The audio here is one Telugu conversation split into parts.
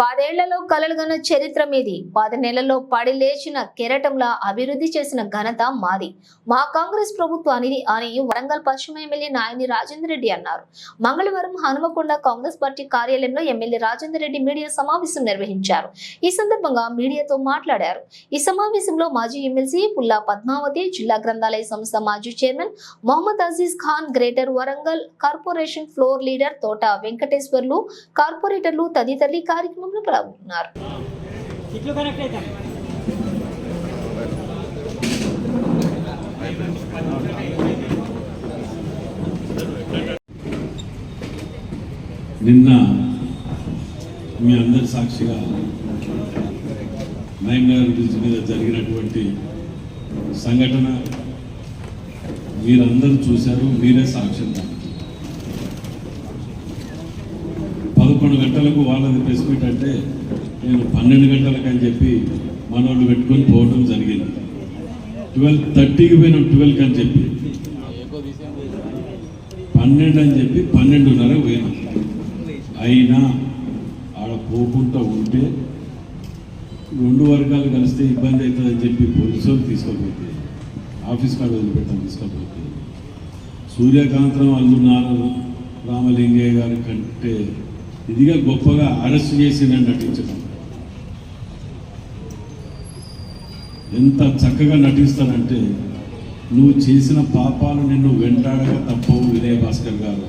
పదేళ్ళలో కలలుగన్న చరిత్ర మీది. పది నెలల్లో పడి లేచిన కెరటంలా అభివృద్ధి చేసిన ఘనత మాది. మా కాంగ్రెస్ ప్రభుత్వానిది అని వరంగల్ పశ్చిమ ఎమ్మెల్యే నాయని రాజేందర్ రెడ్డి అన్నారు. మంగళవారం హనుమకొండ కాంగ్రెస్ పార్టీ కార్యాలయంలో ఎమ్మెల్యే రాజేందర్ రెడ్డి మీడియా సమావేశం నిర్వహించారు. ఈ సందర్భంగా మీడియాతో మాట్లాడారు. ఈ సమావేశంలో మాజీ ఎమ్మెల్సీ పుల్లా పద్మావతి జిల్లా గ్రంథాలయ సంస్థ మాజీ chairman Mohammed Aziz Khan greater Warangal corporation floor leader Thota Venkateswarlu కార్పొరేటర్లు తదితరులు కార్య కార్యక్రమంలో పాల్గొన్నారు నిన్న మీ అందరి సాక్షిగా నైన్ఆర్ బ్రిడ్జ్ మీద జరిగినటువంటి సంఘటన మీరందరూ చూశారు మీరే సాక్ష్యం దానికి. పదకొండు గంటలకు వాళ్ళది ప్రెస్ మీట్ అంటే నేను పన్నెండు గంటలకు అని చెప్పి మనోళ్ళు పెట్టుకొని పోవడం జరిగింది. ట్వెల్వ్ థర్టీకి పోయినాం ట్వెల్వ్కి అని చెప్పి. పన్నెండు అని చెప్పి పన్నెండున్నర పోయినాం. అయినా ఆడ పోకుండా ఉంటే రెండు వర్గాలు కలిస్తే ఇబ్బంది అవుతుందని చెప్పి పోలీసు తీసుకోకపోతే ఆఫీస్ కాడ వదిలిపెట్టాం తీసుకోకపోతే సూర్యకాంతం అల్లున్నారు రామలింగయ్య గారి కంటే ఇదిగా గొప్పగా అరెస్ట్ చేసి నేను నటించడం ఎంత చక్కగా నటిస్తానంటే నువ్వు చేసిన పాపాలు నిన్ను వెంటాడగా తప్పవు వినయ్ భాస్కర్ గారు.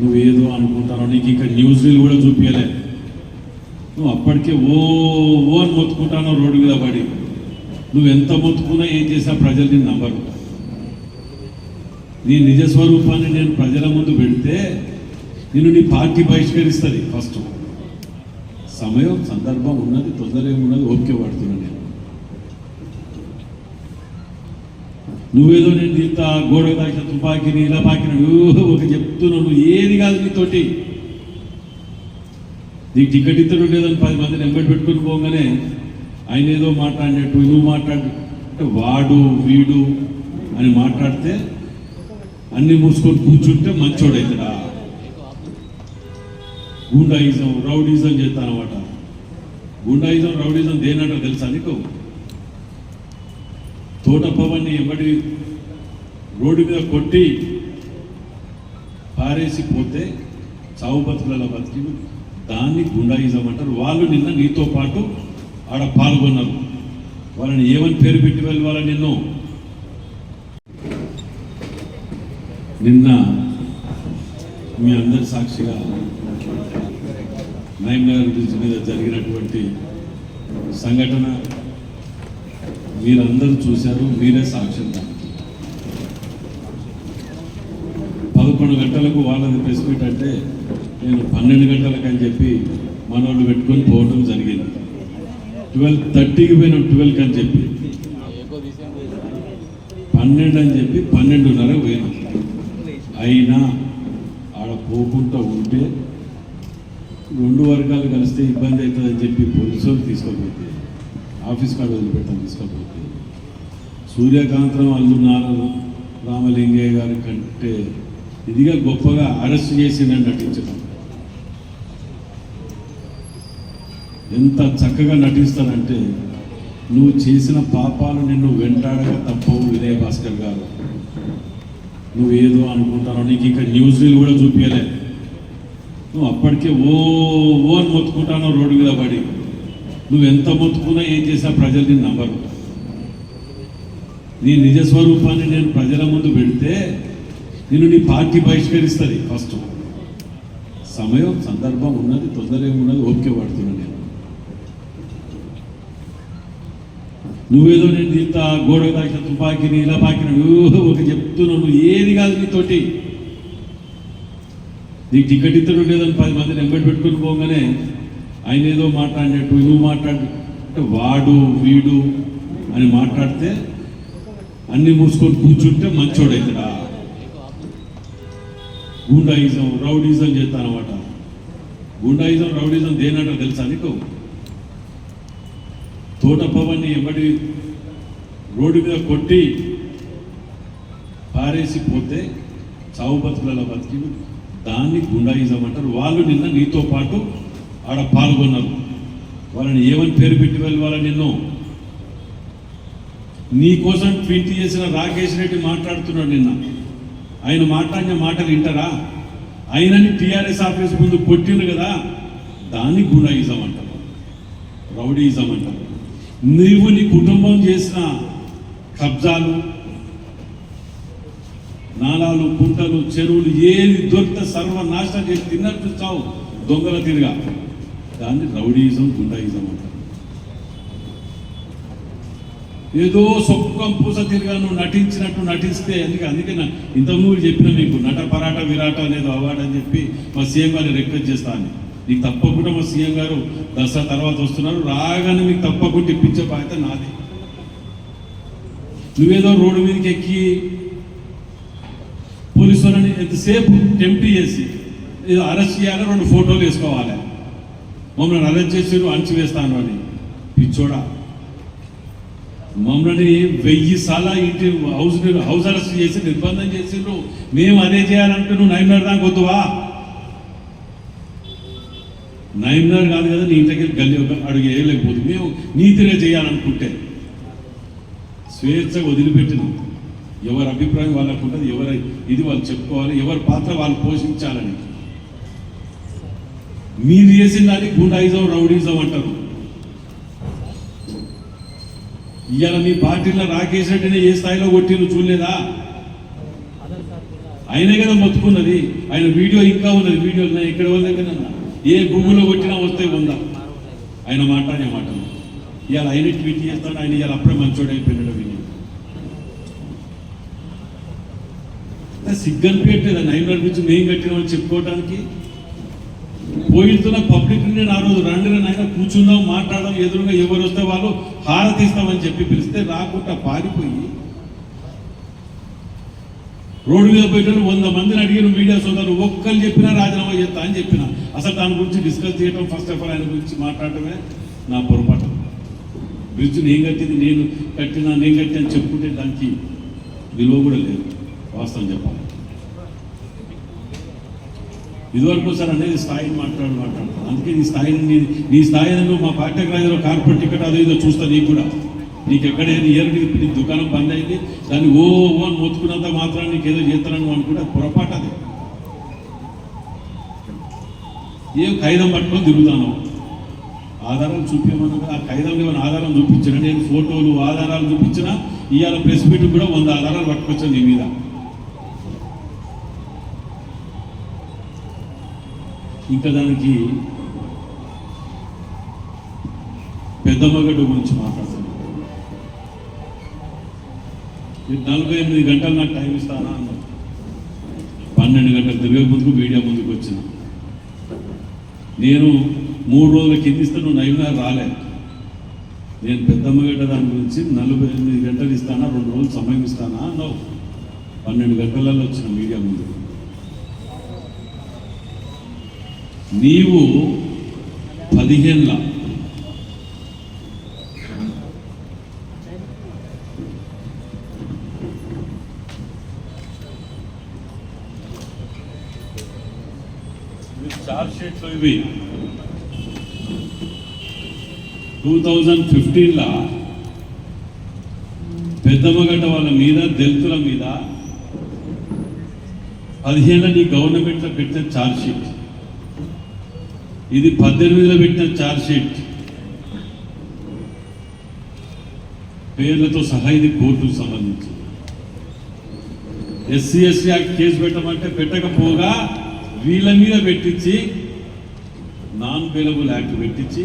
నువ్వేదో అనుకుంటావు నీకు ఇక్కడ న్యూస్ రీల్ కూడా చూపించలే నువ్వు అప్పటికే ఓ ఓ అని మొత్తుకుంటానో రోడ్డు మీద పడి. నువ్వు ఎంత మొత్తుకున్నా ఏం చేసినా ప్రజలు నేను నమ్మరు. నీ నిజ స్వరూపాన్ని నేను ప్రజల ముందు పెడితే నిన్ను నీ పార్టీ బహిష్కరిస్తుంది. ఫస్ట్ సమయం సందర్భం ఉన్నది తొందర ఏమున్నది ఓకే పడుతున్నా నేను. నువ్వేదో నేను ఇంత గోడ దాచిన తుపాకీని ఇలా పాకిన ఒక చెప్తున్నావు నువ్వు. ఏది కాదు నీతోటి. నీకు టికెట్ ఇద్దరు లేదని పది మందిని ఎంబడి పెట్టుకుని పోగానే ఆయన ఏదో మాట్లాడినట్టు నువ్వు మాట్లాడు అంటే వాడు వీడు అని మాట్లాడితే అన్ని మూసుకొని కూర్చుంటే మంచోడైతడా? గూండాయిజం రౌడీజం చేస్తానమాట గూండాయిజం రౌడీజం దేనంట తెలుసా నీకు? తోట పవన్ని ఎంబడి రోడ్డు మీద కొట్టి పారేసి పోతే చావు బతుకుల బతికి దాన్ని గుండాయిజం అంటారు. వాళ్ళు నిన్న నీతో పాటు ఆడ పాల్గొన్నారు. వాళ్ళని ఏమని పేరు పెట్టి వెళ్ళి వాళ్ళని నిన్ను? నిన్న మీ అందరి సాక్షిగా నైన్ఆర్ బ్రిడ్జ్ మీద జరిగినటువంటి సంఘటన మీరందరూ చూశారు మీరే సాక్ష్యం దానికి. పదకొండు గంటలకు వాళ్ళది ప్రెస్ మీట్ అంటే నేను పన్నెండు గంటలకు అని చెప్పి మనోళ్ళు పెట్టుకొని పోవడం జరిగింది. ట్వెల్వ్ థర్టీకి పోయిన ట్వెల్వ్కి అని చెప్పి. పన్నెండు అని చెప్పి పన్నెండున్నర పోయినా. అయినా ఆడ పోకుండా ఉంటే రెండు వర్గాలు కలిస్తే ఇబ్బంది అవుతుందని చెప్పి పోలీసు వాళ్ళు ఆఫీస్ కాడ వదిలిపెట్టాం తీసుకోకపోతే. సూర్యకాంతం అల్లున్నారు రామలింగయ్య గారి కంటే ఇదిగా గొప్పగా అరెస్ట్ చేసి నటించడం. ఎంత చక్కగా నటిస్తానంటే నువ్వు చేసిన పాపాలు నిన్ను వెంటాడగా తప్పవు వినయ భాస్కర్ గారు. నువ్వేదో అనుకుంటానో నీకు ఇక్కడ న్యూస్ రీల్ కూడా చూపించలేదు నువ్వు అప్పటికే ఓ ఓ అని రోడ్డు మీద పడి. నువ్వు ఎంత మొత్తుకున్నా ఏం చేసినా ప్రజలు నేను నమ్మరు. నీ నిజ స్వరూపాన్ని నేను ప్రజల ముందు పెడితే నిన్ను నీ పార్టీ బహిష్కరిస్తుంది ఫస్ట్. సమయం సందర్భం ఉన్నది తొందర ఏమున్నది ఓకే పడుతున్నా నేను. నువ్వేదో నేను ఇంత గోడ దాచిన తుపాకీని ఇలా పాకిన ఒక చెప్తున్నావు నువ్వు ఏది కాదు నీతోటి. నీకు టికెట్ ఇద్దరు లేదని పది మందిని ఎంబడి పెట్టుకుని పోగానే ఆయన ఏదో మాట్లాడినట్టు నువ్వు మాట్లాడు. అంటే వాడు వీడు అని మాట్లాడితే అన్ని మూసుకొని కూర్చుంటే మంచోడైతడా? గూండాయిజం రౌడీజం చేస్తానమాట. గూండాయిజం రౌడీజం దేనంటారు తెలుసా నీకు? తోట పవన్ని ఎంబడి రోడ్డు మీద కొట్టి పారేసి పోతే చావు బతుకులలో బతికి దాన్ని గుండాయిజం అంటారు వాళ్ళు నిన్న నీతో పాటు ఆడ పాల్గొన్నారు. వాళ్ళని ఏమని పేరు పెట్టి వెళ్ళాల నిన్ను? నీ కోసం ట్వీట్ చేసిన రాకేష్ రెడ్డి మాట్లాడుతున్నాడు నిన్న. ఆయన మాట్లాడిన మాటలు వింటారా? ఆయనని టీఆర్ఎస్ ఆఫీస్ ముందు కొట్టిండు కదా. దాన్ని గుండాయిజం అంటారు రౌడీయిజం అంటారు నీవు నీ కుటుంబం చేసిన కబ్జాలు నాలాలు కుంటలు చెరువులు ఏది దొరికితే సర్వనాశనం చేసి తిన్నట్టు చావు. దొంగల తిరిగా. దాన్ని రౌడీజం గుండాయిజం అంటారు. ఏదో సొక్కం పూస తిరిగా నువ్వు నటించినట్టు నటిస్తే అందుకే అందుకే నా ఇంతకుముందు చెప్పిన మీకు నట పరాట విరాట అనేది అవార్డు అని చెప్పి మా సీఎం గారిని రిక్వెస్ట్ చేస్తాను నీకు తప్పకుండా మా సీఎం గారు దసరా తర్వాత వస్తున్నారు రాగానే మీకు తప్పకుండా ఇప్పించే బాధ్యత నాది. నువ్వేదో రోడ్డు మీదకి ఎక్కి పోలీసు వాళ్ళని ఎంతసేపు టెంప్ట్ చేసి ఏదో అరెస్ట్ చేయాలి రెండు ఫోటోలు వేసుకోవాలి. మమ్మల్ని అరెస్ట్ చేసి అణచి వేస్తాను అని. పిచ్చోడా. మమ్మల్ని వెయ్యి సార్లు ఇంటి హౌస్ హౌస్ అరెస్ట్ చేసి నిర్బంధం చేసిండ్రు మేము అదే చేయాలంటే నువ్వు నైమ్నర్ దాకా వద్దువా? నైమ్నర్ కాదు కదా నీ ఇంటికి గల్లి అడుగు వేయలేకపోతుంది. మేము నీతిగా చేయాలనుకుంటే స్వేచ్ఛగా వదిలిపెట్టినాం. ఎవరి అభిప్రాయం వాళ్ళకు ఉంటుంది ఎవరి ఇది వాళ్ళు చెప్పుకోవాలి ఎవరి పాత్ర వాళ్ళు పోషించాలని. మీరు చేసిన దాన్ని గుండాయిజం రౌడీజం అంటారు. ఇవాళ మీ పార్టీలో రాకేష్ రెడ్డిని ఏ స్థాయిలో కొట్టిండు చూడలేదా? ఆయనే కదా మొత్తుకున్నది. ఆయన వీడియో ఇంకా ఉన్నది వీడియో ఉన్నాయి. ఇక్కడ దగ్గర ఏ భూమిలో కొట్టినా వస్తే ఉందా? ఆయన మాట్లాడే మాటలు. ఇవాళ ఆయన ట్వీట్ చేస్తాడు ఆయన ఇవాళ అప్పుడే మంచోడు అయిపోయినాడు విని సిగ్గనిపించట్లేదు నైన్ నుంచి మేము కట్టినామని చెప్పుకోవడానికి పోయిస్తున్న పబ్లిక్ నుండి ఆ రోజు రండి నాయన కూర్చుందాం మాట్లాడదాం ఎదురుగా ఎవరు వస్తే వాళ్ళు హారతిస్తామని చెప్పి పిలిస్తే రాకుండా పారిపోయి రోడ్డు మీద పోయిన వంద మందిని అడిగిన మీడియా సోదరులు ఒక్కరు చెప్పినా రాజీనామా చేస్తా అని చెప్పిన. అసలు దాని గురించి డిస్కస్ చేయడం ఫస్ట్ ఆఫ్ ఆల్ ఆయన గురించి మాట్లాడటమే నా పొరపాటు. బ్రిడ్జ్ నేను కట్టింది నేను కట్టినా నేను కట్టినా చెప్పుకుంటే దానికి విలువ కూడా లేదు. వాస్తవం చెప్పాలి. ఇదివరకు సార్ అనేది స్థాయిని మాట్లాడు అందుకే నీ స్థాయిని నీ- నీ స్థాయిని నువ్వు మా పార్టీ రాజులో కార్పొరేట్ టికెట్ అదో ఏదో చూస్తా నీకు కూడా. నీకు ఎక్కడైనా ఇయర్ నీ దుకాణం బంద్ అయింది దాన్ని ఓ ఓ అని మొత్తుకున్నంత మాత్రం నీకు ఏదో చేస్తానని అనుకుంటే పొరపాటు అది. ఏం ఖైదం పట్టుకొని తిరుగుతాను. ఆధారాలు చూపించమన్నా కదా, ఆ ఖైదం ఏమైనా ఆధారం చూపించిన? నేను ఫోటోలు ఆధారాలు చూపించినా ఇవాళ ప్రెస్ మీట్ కూడా వంద ఆధారాలు పట్టుకొచ్చాను నీ మీద. ఇంకా దానికి పెద్దమ్మగడ్డ గురించి మాట్లాడుతున్నాను. నలభై ఎనిమిది గంటలు నాకు టైం ఇస్తానా అన్నారు. పన్నెండు గంటలు తిరిగే ముందుకు మీడియా ముందుకు వచ్చిన. నేను మూడు రోజుల కింద ఇస్తే నువ్వు నైనా రాలే. నేను పెద్దమ్మగడ్డ దాని గురించి నలభై ఎనిమిది గంటలు ఇస్తానా రెండు రోజులు సమయం ఇస్తానా అన్నావు. పన్నెండు గంటలలో వచ్చిన మీడియా ముందుకు. నీవు పదిహేనుల. చార్జ్ షీట్లు ఇవి టూ థౌజండ్ ఫిఫ్టీన్లో పెద్దమ్మగడ్డ వాళ్ళ మీద దళితుల మీద పదిహేను నీ గవర్నమెంట్లో పెట్టిన చార్జ్ షీట్ ఇది పద్దెనిమిదిలో పెట్టిన ఛార్జ్షీట్ పేర్లతో సహా ఇది కోర్టుకు సంబంధించి ఎస్సీ ఎస్సీ యాక్ట్ కేసు పెట్టమంటే పెట్టకపోగా వీళ్ళ మీద పెట్టించి నాన్ పేలబుల్ యాక్ట్ పెట్టించి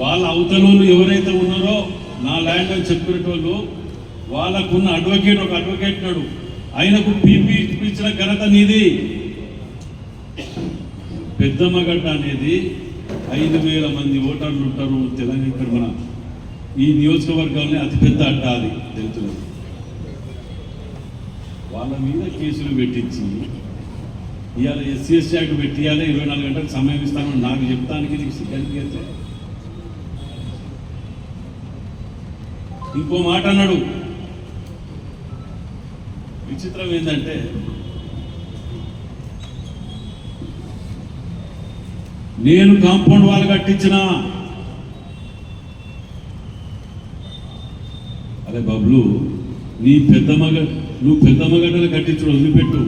వాళ్ళ అవతలోళ్ళు ఎవరైతే ఉన్నారో నా ల్యాండ్ అని చెప్పినటువంటి వాళ్ళకున్న అడ్వకేట్ ఒక అడ్వకేట్ నాడు ఆయనకు పీపీ ఇచ్చిన ఘనత నీది. పెద్దమ్మగడ్డ అనేది ఐదు వేల మంది ఓటర్లు ఉంటారు తెలంగాణ ఇక్కడ మన ఈ నియోజకవర్గంలో అతిపెద్ద అడ్డ అది దళితులకు వాళ్ళ మీద కేసులు పెట్టించి ఇవాళ ఎస్సీ ఎస్సీ యాక్ట్ పెట్టి ఇవాళ ఇరవై నాలుగు గంటలకు సమయం ఇస్తాను నాకు చెప్తానికి నీకు సిగ్గానికి అయితే ఇంకో మాట అన్నాడు. విచిత్రం ఏంటంటే నేను కాంపౌండ్ వాళ్ళు కట్టించిన. అరే బబ్లు నీ పెద్ద మగ నువ్వు పెద్ద మగడ్డలు కట్టించుడు వదిలిపెట్టు.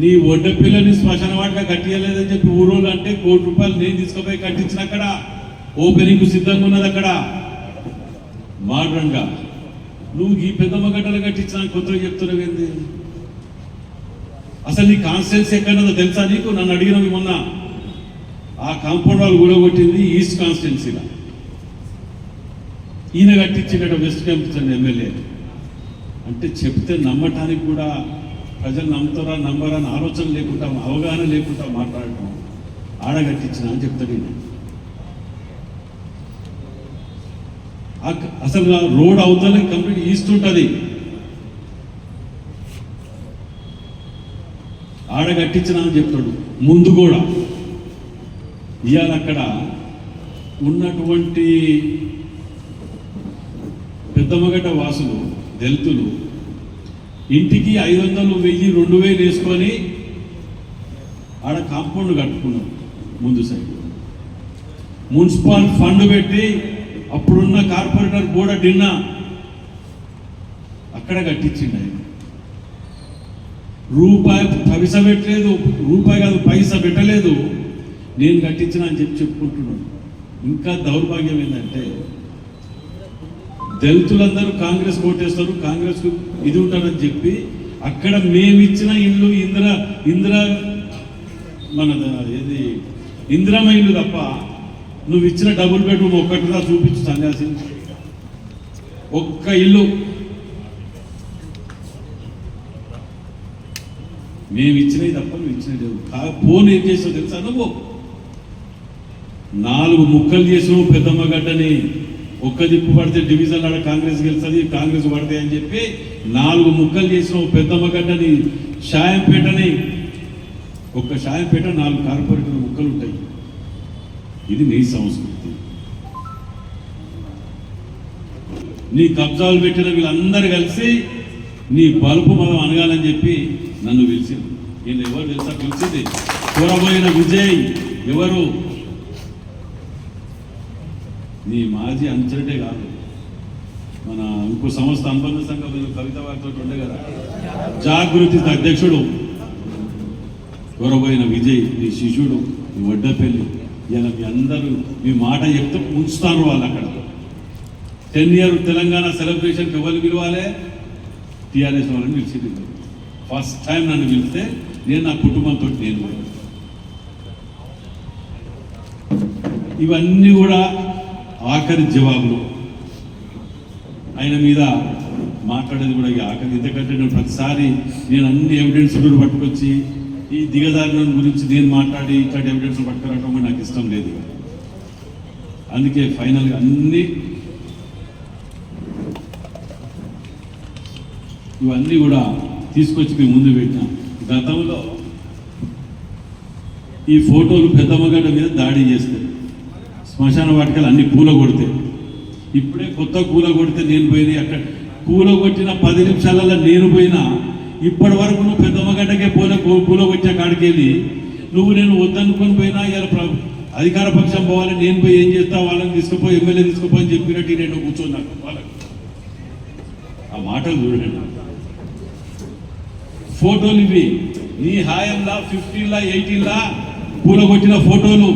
నీ ఒడ్డ పిల్లని శ్మశాన వాటిగా కట్టియలేదని చెప్పి ఊరోళ్ళు అంటే కోటి రూపాయలు నేను తీసుకుపోయి కట్టించిన అక్కడ ఓపెనింగ్ సిద్ధంగా ఉన్నది అక్కడ. మోడర్న్గా నువ్వు ఈ పెద్ద మగడ్డలు కట్టించిన కొత్తగా చెప్తున్నావు ఏంది? అసలు నీ కాన్స్టెన్స్ ఎక్కడన్నదో తెలుసా నీకు? నన్ను అడిగినవి మొన్న. ఆ కాంపౌండ్ వాళ్ళు కూడా కొట్టింది ఈస్ట్ కాన్స్టిట్యున్సీలో. ఈయన కట్టించిన వెస్ట్ క్యాంప్స్ ఎమ్మెల్యే. అంటే చెప్తే నమ్మటానికి కూడా ప్రజలు నమ్ముతారా నమ్మరా అని ఆలోచన లేకుండా అవగాహన లేకుండా మాట్లాడటం ఆడగట్టించిన అని చెప్తాడు నేను. అసలు రోడ్ అవుతానే కంప్లీట్ ఈస్ట్ ఉంటుంది. ఆడగట్టించిన అని చెప్తాడు. ముందు కూడా. ఇవాళ అక్కడ ఉన్నటువంటి పెద్దమ్మగడ్డ వాసులు దళితులు ఇంటికి ఐదు వందలు వెయ్యి రెండు వేలు వేసుకొని ఆడ కాంపౌండ్ కట్టుకున్నాం ముందు సైడ్. మున్సిపల్ ఫండ్ పెట్టి అప్పుడున్న కార్పొరేటర్ కూడా డిన్నా అక్కడ కట్టించిండు ఆయన. రూపాయి పైస పెట్టలేదు రూపాయి కాదు పైసా పెట్టలేదు. నేను కట్టించిన అని చెప్పి చెప్పుకుంటున్నాను ఇంకా దౌర్భాగ్యం ఏంటంటే దళితులందరూ కాంగ్రెస్ ఓటేస్తారు కాంగ్రెస్కు ఇది ఉంటారని చెప్పి అక్కడ మేమిచ్చిన ఇల్లు ఇందిర ఇందిర మన ఏది ఇందిరమ్మ ఇల్లు తప్ప నువ్వు ఇచ్చిన డబుల్ బెడ్రూమ్ ఒక్కటిగా చూపించు సన్యాసి. ఒక్క ఇల్లు. మేము ఇచ్చినవి తప్ప నువ్వు ఇచ్చినవి లేవు. కా- ఫోన్ ఏం చేసావు తెలుసా నువ్వు? నాలుగు ముక్కలు చేసినావు పెద్దమ్మ గడ్డని. ఒక్క దిక్కు పడితే డివిజన్ ఆడ కాంగ్రెస్ గెలుస్తుంది కాంగ్రెస్ పడితే అని చెప్పి నాలుగు ముక్కలు చేసినావు పెద్దమ్మ గడ్డని షాయంపేటని. ఒక్క షాయంపేట నాలుగు కార్పొరేటర్ ముక్కలు ఉంటాయి. ఇది నీ సంస్కృతి. నీ కబ్జాలు పెట్టిన వీళ్ళందరూ కలిసి నీ బలుపు మనం అనగాలని చెప్పి నన్ను పిలిచింది నేను ఎవరు తెలుసా? పిలిచింది. కూరబోయిన విజయ్ ఎవరు? నీ మాజీ అంచనటే కాదు. మన ఇంకో సంస్థ అనుబంధ సంఘం ఏదో కవిత వారితో ఉండే కదా. జాగృతి అధ్యక్షుడు. గొరవైన విజయ్ నీ శిష్యుడు నీ వడ్డపల్లి. ఇలా మీ అందరూ మీ మాట చెప్తే ఉంచుతారు వాళ్ళు అక్కడ. టెన్ ఇయర్ తెలంగాణ సెలబ్రేషన్కి ఎవరు పిలవాలి? టీఆర్ఎస్ వాళ్ళని పిలిచింది. ఫస్ట్ టైం నన్ను పిలిస్తే నేను నా కుటుంబంతో నేను ఇవన్నీ కూడా ఆఖరి జవాబులు ఆయన మీద మాట్లాడేది కూడా ఈ ఆఖరి. ఎందుకంటే నేను ప్రతిసారి నేను అన్ని ఎవిడెన్స్ కూడా పట్టుకొచ్చి ఈ దిగదారిన గురించి నేను మాట్లాడి ఇట్లాంటి ఎవిడెన్స్ పట్టుకురావడం నాకు ఇష్టం లేదు అందుకే ఫైనల్గా అన్ని ఇవన్నీ కూడా తీసుకొచ్చి మేము ముందు పెట్టినాం. గతంలో ఈ ఫోటోలు పెద్దమ్మగడ్డ మీద దాడి చేస్తాయి శ్మశాన వాటికలు అన్ని కూల కొడితే. ఇప్పుడే కొత్త కూల కొడితే నేను పోయినాయి అక్కడ కూల కొట్టిన పది నిమిషాలలో నేను పోయినా ఇప్పటి వరకు నువ్వు పెద్దమ్మగడ్డకే పోలే కూల కొట్టే కాడికి వెళ్ళి నువ్వు నేను వద్దనుకొని పోయినా ఇలా అధికార పక్షం పోవాలి నేను పోయి ఏం చేస్తా వాళ్ళని తీసుకుపోయి ఎమ్మెల్యే తీసుకుపోయి అని చెప్పినట్టు నేను కూర్చున్నాను నాకు వాళ్ళకి. ఆ మాటలు చూడండి. ఫోటోలు ఇవి. నీ హాయంలా ఫిఫ్టీన్లా ఎయిటీన్లా కూలగొట్టిన ఫోటోలు.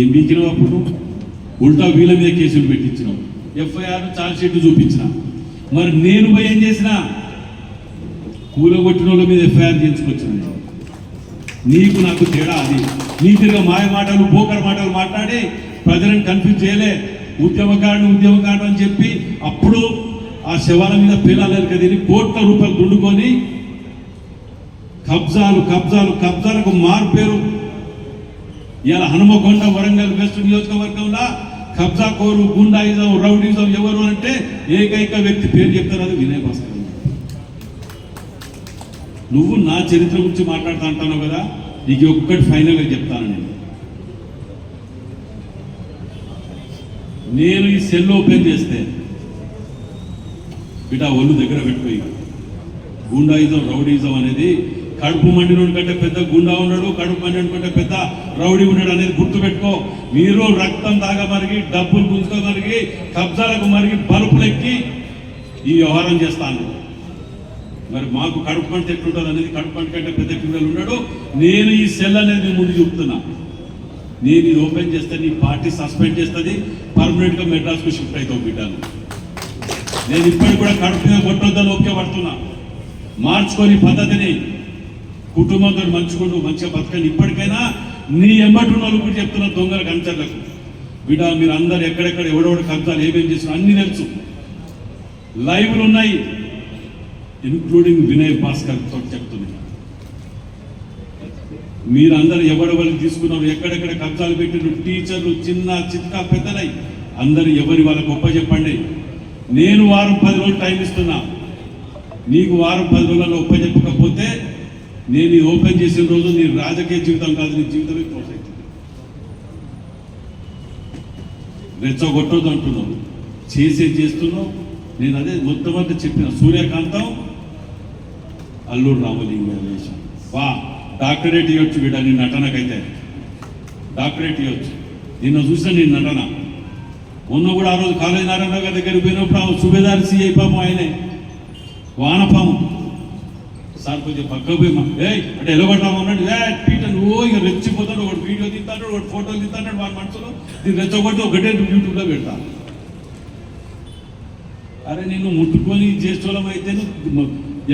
ఏం బీకినావు అప్పుడు? ఉల్టా వీళ్ళ మీద కేసులు పెట్టించినావు. ఎఫ్ఐఆర్ ఛార్జ్ షీట్ చూపించిన. మరి నేను పోయి ఏం చేసిన? కూలగొట్టిన వాళ్ళ మీద ఎఫ్ఐఆర్ చేయించుకొచ్చిన నీకు నాకు తేడా అది. నీతిగా మాయ మాటలు పోకర మాటలు మాట్లాడి ప్రజలను కన్ఫ్యూజ్ చేయలే. ఉద్యమకారుడు ఉద్యమకారుడు అని చెప్పి అప్పుడు ఆ శవాల మీద పేలాలేదు కదని కోట్ల రూపాయలు దుండుకొని కబ్జాలు కబ్జాలు కబ్జాలకు మార్పేరు ఇలా హనుమకొండ వరంగల్ వెస్ట్ నియోజకవర్గంలో కబ్జా కోరు గుండాయిజం రౌడీజం ఎవరు అంటే ఏకైక వ్యక్తి పేరు చెప్తారు అది వినయ్ భాస్కర్ నువ్వు నా చరిత్ర గురించి మాట్లాడుతా అంటాను కదా నీకు ఒక్కటి ఫైనల్గా చెప్తాను నేను. నేను ఈ సెల్ ఓపెన్ చేస్తే బిడ్డ ఒళ్ళు దగ్గర పెట్టుకోయి గుండాయిజం రౌడీజం అనేది కడుపు మండినోడి కంటే పెద్ద గుండా ఉన్నాడు కడుపు మండినోడి కంటే పెద్ద రౌడీ ఉన్నాడు అనేది గుర్తుపెట్టుకో. మీరు రక్తం తాగమరిగి డబ్బులు గుంజుకోమరిగి కబ్జాలకు మరిగి బలుపులెక్కి ఈ వ్యవహారం చేస్తాను మరి మాకు కడుపు పంట ఎట్లుంటుంది అనేది కడుపు పంట కంటే పెద్ద పిల్లలు ఉన్నాడు. నేను ఈ సెల్ అనేది ముందు చూపుతున్నా. నేను ఇది ఓపెన్ చేస్తే నీ పార్టీ సస్పెండ్ చేస్తుంది పర్మనెంట్గా మెడ్రాస్కు షిఫ్ట్ అవుతావు బిడ్డలు. నేను ఇప్పటికి కూడా కడుపు మీద కొట్టొద్దని ఓకే పడుతున్నా. మార్చుకొని పద్ధతిని కుటుంబంతో మంచుకుంటూ మంచిగా బతకండి. ఇప్పటికైనా నీ ఎంబటి ఉన్న వాళ్ళు కూడా చెప్తున్నా దొంగల కంచర్లకు బిడ్డ మీరు అందరు ఎక్కడెక్కడ ఎవడెవడి కబ్జాలు ఏమేమి చేస్తున్నారు అన్ని తెలుసు. లైవ్లు ఉన్నాయి. ఇన్క్లూడింగ్ వినయ్ భాస్కర్ తోటి చెప్తున్నాయి మీరందరూ ఎవరెవరికి తీసుకున్నారు ఎక్కడెక్కడ కబ్జాలు పెట్టిన టీచర్లు చిన్న చిత్త పెద్దలై అందరు ఎవరి వాళ్ళకి గొప్ప చెప్పండి. నేను వారం పది రోజులు టైం ఇస్తున్నా. నీకు వారం పది రోజులలో ఒప్ప చెప్పకపోతే నేను ఓపెన్ చేసిన రోజు నీ రాజకీయ జీవితం కాదు నీ జీవితమే క్లోజ్ అవుతుంది రెచ్చగొట్టొద్దు అంటున్నావు. చేసేది చేస్తున్నావు. నేను అదే మొట్టమొదటి చెప్పిన సూర్యకాంతం అల్లూరు రామలింగేశం వా డాక్టరేట్ ఇవ్వచ్చు వీడ నీ నటనకైతే. డాక్టరేట్ ఇవ్వచ్చు. నిన్న చూసిన నీ నటన. మొన్న కూడా ఆ రోజు కాలేజ్ నారాయణ గారి దగ్గరికి పోయినప్పుడు ఆ సుబేదారి సిఐ పాము ఆయనే. వానపాము. సార్ కొంచెం పక్కకు పోయి ఏ అంటే ఎలగొట్టాము అన్నాడు. ఏ పీట నువ్వు ఇక రెచ్చిపోతాడు. ఒకటి వీడియో తింటాడు ఒకటి ఫోటోలు తీస్తాడు వాడి మనసులో దీన్ని రెచ్చగొట్టి ఒకటే యూట్యూబ్లో పెడతా. అరే నిన్ను ముట్టుకొని చేసేవాళ్ళం అయితే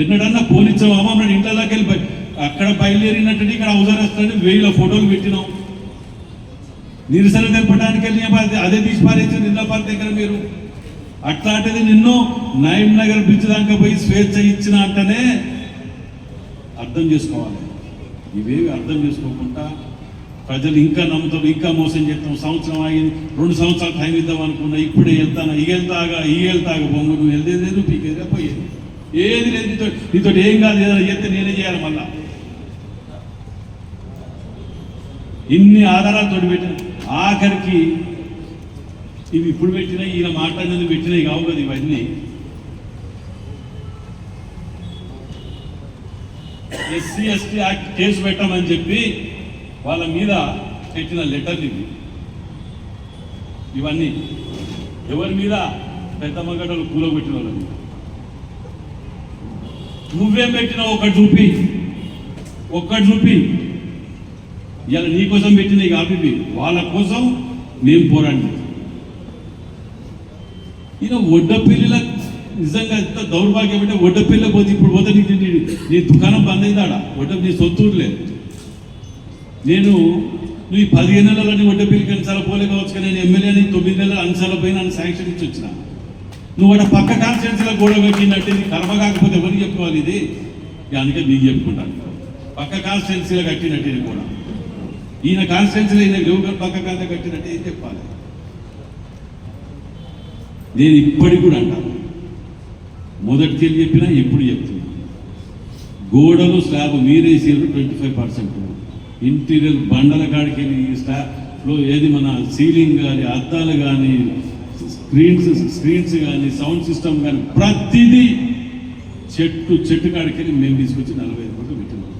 ఎన్నడన్నా పోనిచ్చావు అమ్మ మన ఇంట్లోకి వెళ్ళి అక్కడ బయలుదేరినట్టు ఇక్కడ అవసరస్తాడు వేల ఫోటోలు పెట్టినాం. నిరసన తెలపడానికి వెళ్ళి అదే అదే తీసి పారేసి నిన్న పారి దగ్గర మీరు. అట్లాంటిది నిన్ను నయం నగర్ బ్రిడ్జ్ దాకా పోయి స్వేచ్ఛ ఇచ్చిన అంటేనే అర్థం చేసుకోవాలి. ఇవేవి అర్థం చేసుకోకుండా ప్రజలు ఇంకా నమ్ముతారు ఇంకా మోసం చేస్తాం సంవత్సరం ఆగింది రెండు సంవత్సరాలు టైం ఇద్దాం అనుకున్నా ఇప్పుడే వెళ్తాను ఈ వెళ్తాగా ఈ వెళ్తాగా బొమ్మ నువ్వు వెళ్తేది లేదు పీకేదిగా పోయేది. ఏది లేదు నీతో నీతో ఏం కాదు ఏదైనా చేస్తే నేనే చేయాలి మళ్ళా. ఇన్ని ఆధారాలతో పెట్టిన ఆఖరికి ఇవి ఇప్పుడు పెట్టినా ఈయన మాట్లాడినందుకు పెట్టినాయి కావు కదా ఇవన్నీ. ఎస్సీ ఎస్టీ యాక్ట్ కేసు పెట్టమని చెప్పి వాళ్ళ మీద పెట్టిన లెటర్లు ఇవి. ఇవన్నీ ఎవరి మీద పెద్ద మగడలు కూలగొట్టిన వాళ్ళ మీద. నువ్వేం పెట్టినావు ఒకటి చూపి ఒక్కటి చూపి. ఇలా నీ కోసం పెట్టిన ఈ ఆపి వాళ్ళ కోసం మేము పోరాడి ఈయన ఒడ్డపిల్లిల నిజంగా ఎంత దౌర్భాగ్యం అంటే ఒడ్డపిల్ల పోతే ఇప్పుడు పోతే నీకు నీ- దుకాణం బంద్ అయిందాడ ఒడ్డ నీ సొత్తూరు నేను నువ్వు ఈ పదిహేను నెలలని ఒడ్డపిల్లికి అన్సాల పోలే కావచ్చు కానీ నేను ఎమ్మెల్యేని తొమ్మిది నెలలు అన్సాల పోయిన అని శాంక్షన్ ఇచ్చి వచ్చిన. నువ్వు అక్కడ పక్క కాన్స్టిట్యున్సీలో గోడ పెట్టినట్టు నీ కర్మ కాకపోతే ఎవరికి చెప్పుకోవాలి ఇది? దానికే అందుకే నీకు చెప్పుకుంటాను పక్క కాన్స్టిట్యున్సీలో కట్టినట్టు ఇది కూడా ఈయన కాన్స్టిట్యున్సీలో ఈయన పక్క కాదా కట్టినట్టు ఏం చెప్పాలి. నేను ఇప్పటికి కూడా అంటాను. మొదటికెళ్ళి చెప్పినా ఇప్పుడు చెప్తున్నా గోడలు స్లాబ్ మీరేసారు ట్వంటీ ఫైవ్ పర్సెంట్ ఇంటీరియర్ బండల కాడికి వెళ్ళి ఈ స్లాబ్లో ఏది మన సీలింగ్ కానీ అద్దాలు కానీ స్క్రీన్స్ స్క్రీన్స్ కానీ సౌండ్ సిస్టమ్ కానీ ప్రతిదీ చెట్టు చెట్టు కాడికి వెళ్ళి మేము తీసుకొచ్చి నలభై ఐదు కోట్లు పెట్టినాం.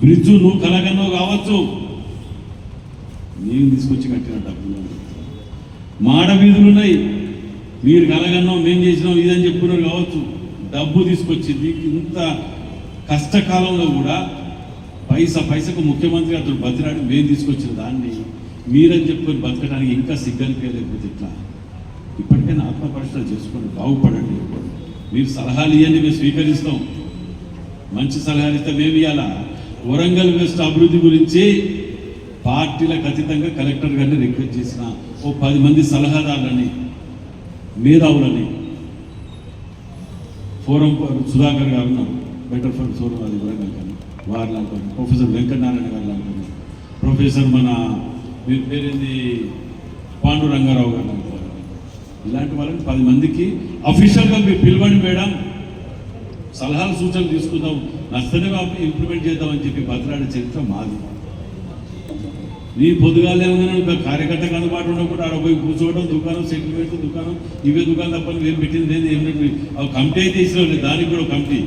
బ్రిడ్జు నువ్వు కలగన్నో కావచ్చు. నేను తీసుకొచ్చి కట్టిన డబ్బులు. మాడ వీధులు ఉన్నాయి. మీరు కలగన్నాం మేము చేసినాం ఇదని చెప్పుకున్నారు కావచ్చు. డబ్బు తీసుకొచ్చింది. ఇంత కష్టకాలంలో కూడా పైసా పైసకు ముఖ్యమంత్రి అతను బతిరాడు మేము తీసుకొచ్చిన దాన్ని మీరని చెప్పుకొని బతకడానికి ఇంకా సిగ్గనిపించలేకపోతే ఇట్లా ఇప్పటికైనా ఆత్మపరిశీలన చేసుకోండి బాగుపడండి. మీరు సలహాలు ఇవ్వండి మేము స్వీకరిస్తాం. మంచి సలహాలు ఇస్తే మేము ఇవ్వాలా వరంగల్ వెస్ట్ అభివృద్ధి గురించి పార్టీలకు అతీతంగా కలెక్టర్ గారిని రిక్వెస్ట్ చేసిన ఓ పది మంది సలహాదారులని మేధావులని ఫోరం సుధాకర్ గారు ఉన్నారు. బెటర్ ఫర్ ఫోరం అది వరంగల్ కానీ వారు లాంటి ప్రొఫెసర్ వెంకటనారాయణ గారు లాంటి ప్రొఫెసర్ మన మీ పేరేంది? పాండురంగారావు గారు లాంటి ఇలాంటి వాళ్ళని పది మందికి అఫీషియల్గా మీరు పిలవండి మేడం. సలహాలు సూచనలు తీసుకుందాం. నచ్చనే ఇంప్లిమెంట్ చేద్దామని చెప్పి బతలాడే చరిత్ర మాది. నీ పొద్దుగాలే ఏమన్నా ఒక కార్యకర్తకు అందుబాటు ఉండకుండా ఆడ పోయి కూర్చోవడం దుకాణం సెటిల్మెంట్ దుకాణం ఇవే దుకాణం తప్ప నువ్వేం పెట్టింది లేదు ఏం కమిటీ అయితే ఇచ్చినావు దానికి కూడా కమిటీ.